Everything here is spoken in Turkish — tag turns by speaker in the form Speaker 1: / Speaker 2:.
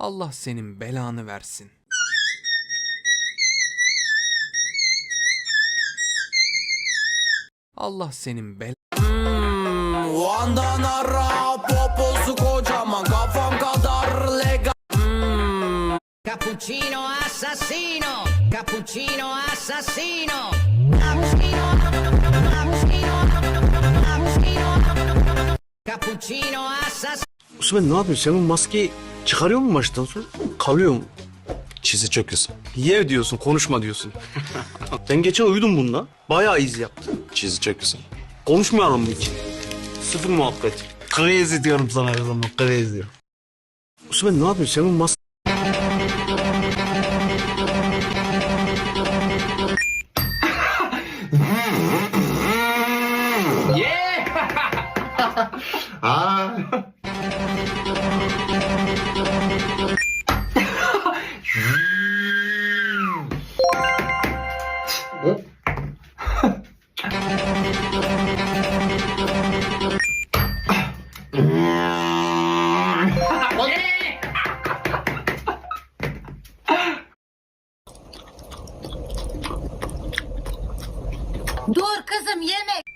Speaker 1: Allah senin belanı versin. Allah senin bel...
Speaker 2: Van'dan ara poposu kocaman kafam kadar legal
Speaker 3: Cappuccino assassino, cappuccino assassino. Cappuccino, cappuccino, cappuccino. Cappuccino assassino.
Speaker 4: Osman ne yapıyorsun? Sen o maskeyi çıkarıyor musun maçtan sonra? Kalıyor mu?
Speaker 5: Çizi çok güzel.
Speaker 4: Ye diyorsun, konuşma diyorsun. Sen geçen uyudun bununla. Bayağı iz yaptı.
Speaker 5: Çizi çok güzel.
Speaker 4: Konuşmayalım mı hiç? Sıfır muhabbet.
Speaker 5: Crazy diyorum sana her zaman crazy.
Speaker 4: Osman ne yapıyorsun? Sen o mas...
Speaker 6: Dur kızım yeme.